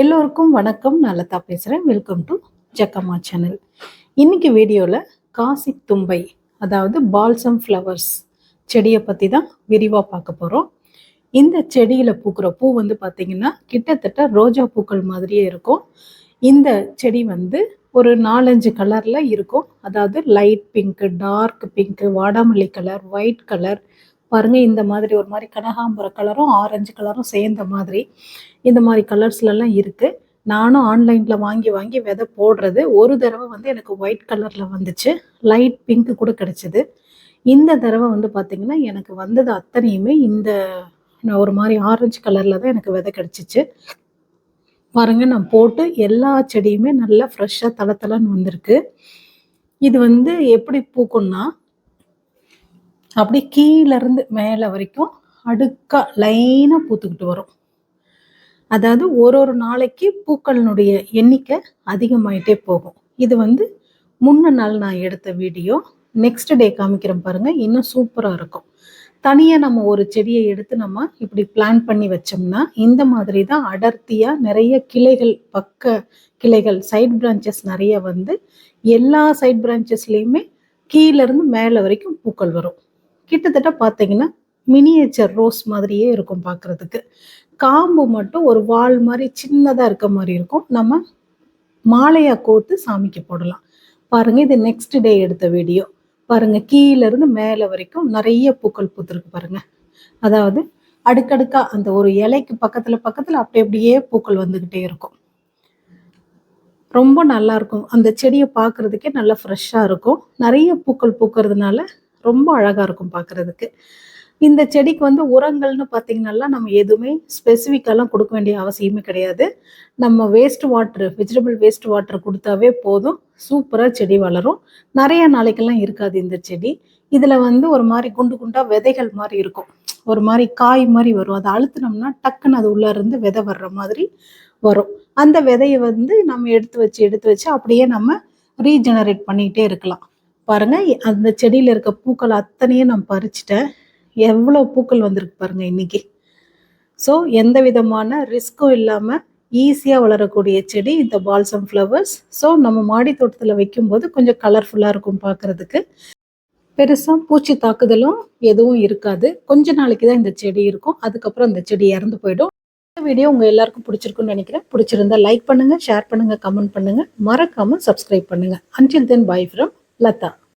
எல்லோருக்கும் வணக்கம். நான் லதா பேசுகிறேன் வெல்கம் டு ஜக்கம்மா சேனல் இன்னைக்கு வீடியோவில் காசி தும்பை அதாவது பால்சம் ஃப்ளவர்ஸ் செடியை பற்றி தான் விரிவாக பார்க்க போகிறோம் இந்த செடியில் பூக்கிற பூ வந்து பார்த்திங்கன்னா கிட்டத்தட்ட ரோஜா பூக்கள் மாதிரியே இருக்கும். இந்த செடி வந்து ஒரு நாலஞ்சு கலரில் இருக்கும். அதாவது லைட் பிங்க்கு டார்க் பிங்க்கு வாடாமல்லி கலர் ஒயிட் கலர் பாருங்கள் இந்த மாதிரி ஒரு மாதிரி கனகாம்பர கலரும் ஆரஞ்சு கலரும் சேர்ந்த மாதிரி இந்த மாதிரி கலர்ஸ்லலாம் இருக்குது நானும் ஆன்லைனில் வாங்கி வாங்கி விதை போடுறது. ஒரு தடவை வந்து எனக்கு ஒயிட் கலரில் வந்துச்சு. லைட் பிங்க்கு கூட கிடச்சிது. இந்த தடவை வந்து பார்த்திங்கன்னா எனக்கு வந்தது அத்தனையுமே இந்த ஒரு மாதிரி ஆரஞ்சு கலரில் தான் எனக்கு விதை கிடச்சிச்சு. பாருங்க நான் போட்டு எல்லா செடியுமே நல்லா ஃப்ரெஷ்ஷாக தலை தலைன்னு வந்திருக்கு. இது வந்து எப்படி பூக்கும்னா அப்படி கீழேருந்து மேலே வரைக்கும் அடுக்காக லைனாக பூத்துக்கிட்டு வரும். அதாவது ஒரு ஒரு நாளைக்கு பூக்களினுடைய எண்ணிக்கை அதிகமாயிட்டே போகும். இது வந்து முன்ன நாள் நான் எடுத்த வீடியோ. நெக்ஸ்ட் டே காமிக்கிறேன் பாருங்கள் இன்னும் சூப்பராக இருக்கும். தனியாக நம்ம ஒரு செடியை எடுத்து நம்ம இப்படி பிளான் பண்ணி வச்சோம்னா இந்த மாதிரி தான் அடர்த்தியாக நிறைய கிளைகள் பக்க கிளைகள் சைட் பிரான்ச்சஸ் நிறைய வந்து எல்லா சைட் பிரான்ச்சஸ்லேயுமே கீழேருந்து மேலே வரைக்கும் பூக்கள் வரும். கிட்டத்தட்ட பார்த்தீங்கன்னா மினியேச்சர் ரோஸ் மாதிரியே இருக்கும் பார்க்குறதுக்கு காம்பு மட்டும் ஒரு வால் மாதிரி சின்னதாக இருக்க மாதிரி இருக்கும். நம்ம மாலையாக கோத்து சாமிக்கு போடலாம். பாருங்க இது நெக்ஸ்ட் டே எடுத்த வீடியோ பாருங்க கீழே இருந்து மேலே வரைக்கும் நிறைய பூக்கள் பூத்துருக்கு பாருங்க. அதாவது அடுக்கடுக்கா அந்த ஒரு இலைக்கு பக்கத்தில் பக்கத்தில் அப்படி அப்படியே பூக்கள் வந்துக்கிட்டே இருக்கும். ரொம்ப நல்லா இருக்கும். அந்த செடியை பார்க்குறதுக்கே நல்லா ஃப்ரெஷ்ஷாக இருக்கும். நிறைய பூக்கள் பூக்கிறதுனால ரொம்ப அழகாக இருக்கும் பார்க்குறதுக்கு இந்த செடிக்கு வந்து உரங்கள்னு பார்த்தீங்கன்னா நம்ம எதுவுமே ஸ்பெசிஃபிக்காலாம் கொடுக்க வேண்டிய அவசியமே கிடையாது. நம்ம waste water vegetable waste water கொடுத்தாவே போதும். சூப்பராக செடி வளரும். நிறைய நாளைக்கெல்லாம் இருக்காது இந்த செடி. இதில் வந்து ஒரு மாதிரி குண்டு குண்டாக விதைகள் மாதிரி இருக்கும். ஒரு மாதிரி காய் மாதிரி வரும். அதை அழுத்தினோம்னா டக்குன்னு அது உள்ளேருந்து விதை வர்ற மாதிரி வரும். அந்த விதையை வந்து நம்ம எடுத்து வச்சு எடுத்து வச்சு அப்படியே நம்ம ரீஜெனரேட் பண்ணிகிட்டே இருக்கலாம். பாருங்க அந்த செடியில் இருக்க பூக்கள் அத்தனையும் நான் பறிச்சிட்டேன். எவ்வளோ பூக்கள் வந்திருக்கு பாருங்க இன்னைக்கு. ஸோ எந்த விதமான ரிஸ்க்கும் இல்லாமல் ஈஸியாக வளரக்கூடிய செடி இந்த பால்சம் ஃப்ளவர்ஸ் ஸோ நம்ம மாடி தோட்டத்தில் வைக்கும்போது கொஞ்சம் கலர்ஃபுல்லாக இருக்கும் பார்க்குறதுக்கு பெருசாக பூச்சி தாக்குதலும் எதுவும் இருக்காது. கொஞ்ச நாளைக்கு தான் இந்த செடி இருக்கும். அதுக்கப்புறம் இந்த செடி இறந்து போயிடும். இந்த வீடியோ உங்கள் எல்லாருக்கும் பிடிச்சிருக்குன்னு நினைக்கிறேன். பிடிச்சிருந்தா லைக் பண்ணுங்கள் ஷேர் பண்ணுங்கள் கமெண்ட் பண்ணுங்கள் மறக்காமல் சப்ஸ்கிரைப் பண்ணுங்கள் until then bye from Latha